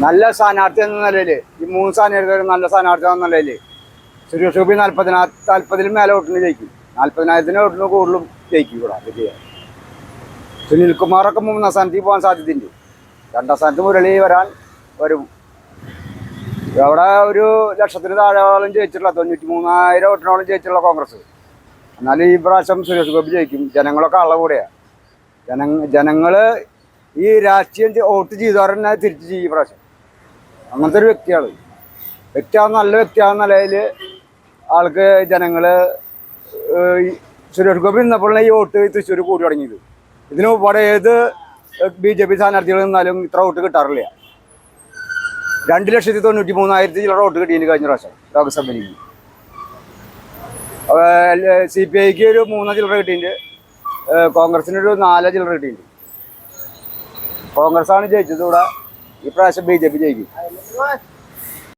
നല്ല സ്ഥാനാർത്ഥി എന്ന നിലയിൽ ഈ മൂന്ന് സ്ഥാനാർത്ഥികളും നല്ല സ്ഥാനാർത്ഥി എന്ന നിലയിൽ സുരേഷ് ഗോപി നാൽപ്പതിനാ നാൽപ്പതിലും മേലെ വോട്ടിന് ജയിക്കും. നാൽപ്പതിനായിരത്തിന് വോട്ടിന് കൂടുതലും ജയിക്കും ഇവിടെ വിജയ സുനിൽകുമാറൊക്കെ മൂന്നാം സ്ഥാനത്തേക്ക് പോകാൻ സാധ്യതയുണ്ട്. രണ്ടാം സ്ഥാനത്ത് മുരളി വരാൻ വരും. അവിടെ ഒരു ലക്ഷത്തിന് താഴെയോളം ജയിച്ചിട്ടുള്ള തൊണ്ണൂറ്റി മൂന്നായിരം വോട്ടിനോളം ജയിച്ചിട്ടുള്ള കോൺഗ്രസ്. എന്നാലും ഈ പ്രാവശ്യം സുരേഷ് ഗോപി ജയിക്കും. ജനങ്ങളൊക്കെ ആളെ കൂടെയാണ് ജന ജനങ്ങൾ ഈ രാഷ്ട്രീയം വോട്ട് ചെയ്തവരെന്നെ തിരിച്ച് ചെയ്യും പ്രാവശ്യം. അങ്ങനത്തെ ഒരു വ്യക്തിയാണ്. വ്യക്തിയാവുന്ന നല്ല വ്യക്തിയാവുന്ന നിലയിൽ ആൾക്ക് ജനങ്ങൾ സുരേഷ് ഗോപി നിന്നപ്പോഴാണ് ഈ വോട്ട് തൃശ്ശൂർ കൂടി തുടങ്ങിയത്. ഇതിന് മുമ്പാടെ ഏത് ബി ജെ പി സ്ഥാനാർത്ഥികൾ നിന്നാലും ഇത്ര വോട്ട് കിട്ടാറില്ല. രണ്ട് ലക്ഷത്തി തൊണ്ണൂറ്റി മൂന്നായിരത്തി ചില വോട്ട് കിട്ടിയില്ല കഴിഞ്ഞ പ്രാവശ്യം ലോക്സഭയിലേക്ക് സി പി ഐക്ക് ഒരു മൂന്ന് ചില്ലറ കിട്ടിയിട്ടുണ്ട്. കോൺഗ്രസിനൊരു നാല് ചില്ലറ കിട്ടിയിട്ടുണ്ട്. കോൺഗ്രസ് ആണ് ജയിച്ചത് ഇവിടെ. ഇപ്രാവശ്യം പ്രാവശ്യം ബി ജെ പി ജയിക്കും.